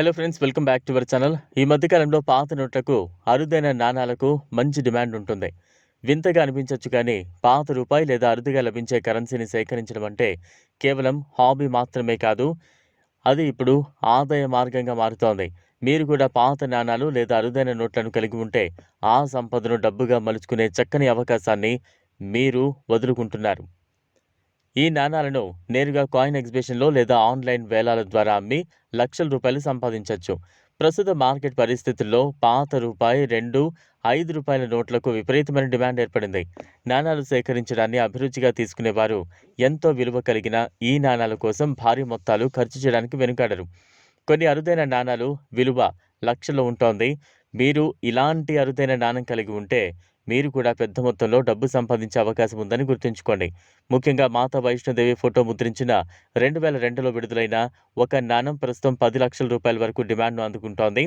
Hello friends welcome back to our channel ఈ మధ్యకాలంలో పాత నోట్లకు అరుదైన నాణాలకు మంచి డిమాండ్ ఉంటుంది. వింతగా అనిపించవచ్చు కానీ పాత రూపాయి లేదా అరుదుగా లభించే కరెన్సీని సేకరించడం అంటే కేవలం హాబీ మాత్రమే కాదు అది ఇప్పుడు ఆదాయ మార్గంగా మారుతోంది. మీరు కూడా పాత నాణాలు లేదా అరుదైన నోట్లను కలిగి ఉంటే ఆ సంపదను డబ్బుగా మలుచుకునే చక్కని అవకాశాన్ని మీరు వదులుకుంటున్నారు. ఈ నాణాలను నేరుగా కాయిన్ ఎగ్జిబిషన్లో లేదా ఆన్లైన్ వేలాల ద్వారా అమ్మి లక్షల రూపాయలు సంపాదించవచ్చు ప్రస్తుత మార్కెట్ పరిస్థితుల్లో పాత రూపాయి రెండు ఐదు రూపాయల నోట్లకు విపరీతమైన డిమాండ్ ఏర్పడింది. నాణాలు సేకరించడాన్ని అభిరుచిగా తీసుకునేవారు ఎంతో విలువ కలిగిన ఈ నాణాల కోసం భారీ మొత్తాలు ఖర్చు చేయడానికి వెనుకాడరు. కొన్ని అరుదైన నాణాలు విలువ లక్షల్లో ఉంటోంది. మీరు ఇలాంటి అరుదైన నాణం కలిగి ఉంటే మీరు కూడా పెద్ద మొత్తంలో డబ్బు సంపాదించే అవకాశం ఉందని గుర్తుంచుకోండి. ముఖ్యంగా మాతా వైష్ణోదేవి ఫోటో ముద్రించిన రెండు వేల రెండులో విడుదలైన ఒక నాణం ప్రస్తుతం పది లక్షల రూపాయల వరకు డిమాండ్ను అందుకుంటోంది.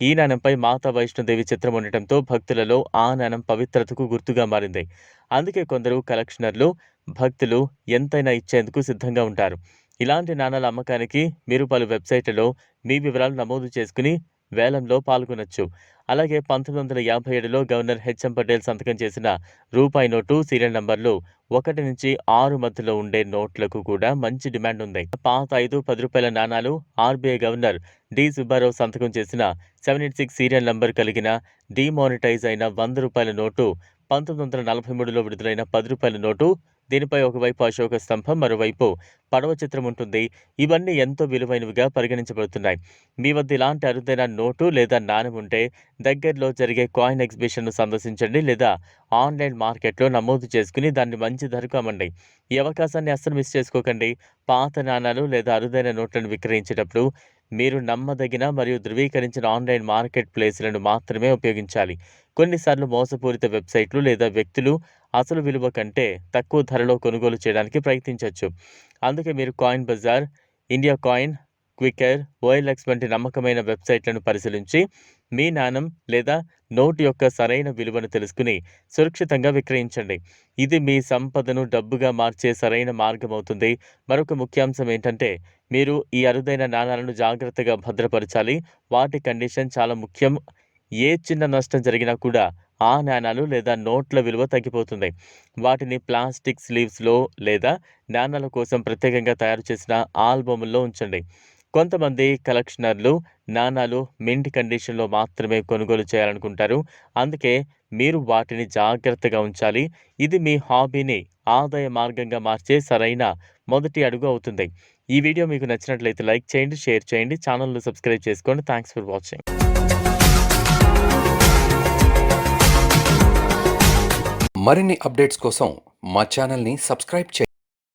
ఈ నాణంపై మాతా వైష్ణోదేవి చిత్రం ఉండటంతో భక్తులలో ఆ నాణం పవిత్రతకు గుర్తుగా మారింది. అందుకే కొందరు కలెక్షనర్లు భక్తులు ఎంతైనా ఇచ్చేందుకు సిద్ధంగా ఉంటారు. ఇలాంటి నాణాల అమ్మకానికి మీరు పలు వెబ్సైట్లలో మీ వివరాలు నమోదు చేసుకుని వేలంలో పాల్గొనొచ్చు. అలాగే పంతొమ్మిది వందల యాభై ఏడులో గవర్నర్ హెచ్ఎం పటేల్ సంతకం చేసిన రూపాయి నోటు సీరియల్ నంబర్లు ఒకటి నుంచి ఆరు మధ్యలో ఉండే నోట్లకు కూడా మంచి డిమాండ్ ఉంది. పాత ఐదు పది రూపాయల నాణాలు ఆర్బీఐ గవర్నర్ డి. సుబ్బారావు సంతకం చేసిన seven eight six serial number కలిగిన డిమానిటైజ్ అయిన వంద రూపాయల నోటు పంతొమ్మిది వందల నలభై మూడులో విడుదలైన పది రూపాయల నోటు దీనిపై ఒకవైపు అశోక స్తంభం మరోవైపు పడవ చిత్రం ఉంటుంది. ఇవన్నీ ఎంతో విలువైనవిగా పరిగణించబడుతున్నాయి. మీ వద్ద ఇలాంటి అరుదైన నోటు లేదా నాణెం ఉంటే దగ్గరలో జరిగే కాయిన్ ఎగ్జిబిషన్ను సందర్శించండి లేదా ఆన్లైన్ మార్కెట్లో నమోదు చేసుకుని దాన్ని మంచి ధరకు అమ్మండి. ఈ అవకాశాన్ని అస్సలు మిస్ చేసుకోకండి. పాత నాణాలు లేదా అరుదైన నోట్లను విక్రయించేటప్పుడు మీరు నమ్మదగిన మరియు ధృవీకరించిన ఆన్లైన్ మార్కెట్ ప్లేస్లను మాత్రమే ఉపయోగించాలి. కొన్నిసార్లు మోసపూరిత వెబ్సైట్లు లేదా వ్యక్తులు అసలు విలువ కంటే తక్కువ ధరలో కొనుగోలు చేయడానికి ప్రయత్నించవచ్చు అందుకే మీరు coin bazaar India coin Quikr OLX వంటి నమ్మకమైన వెబ్సైట్లను పరిశీలించి మీ నాణం లేదా నోట్ యొక్క సరైన విలువను తెలుసుకుని సురక్షితంగా విక్రయించండి. ఇది మీ సంపదను డబ్బుగా మార్చే సరైన మార్గం అవుతుంది మరొక ముఖ్యాంశం ఏంటంటే మీరు ఈ అరుదైన నాణాలను జాగ్రత్తగా భద్రపరచాలి. వాటి కండిషన్ చాలా ముఖ్యం. ఏ చిన్న నష్టం జరిగినా కూడా ఆ నాణాలు లేదా నోట్ల విలువ తగ్గిపోతుంది. వాటిని ప్లాస్టిక్ స్లీవ్స్లో లేదా నాణాల కోసం ప్రత్యేకంగా తయారు చేసిన ఆల్బమ్లో ఉంచండి. కొంతమంది కలెక్షనర్లు నాణాలు మింట్ కండిషన్లో మాత్రమే కొనుగోలు చేయాలనుకుంటారు. అందుకే మీరు వాటిని జాగ్రత్తగా ఉంచాలి. ఇది మీ హాబీని ఆదాయ మార్గంగా మార్చే సరైన మొదటి అడుగు అవుతుంది. ఈ వీడియో మీకు నచ్చినట్లయితే లైక్ చేయండి షేర్ చేయండి ఛానల్ను సబ్స్క్రైబ్ చేసుకోండి. Thanks for watching. మరిన్ని అప్డేట్స్ కోసం మా ఛానల్ని సబ్స్క్రైబ్ చేయండి.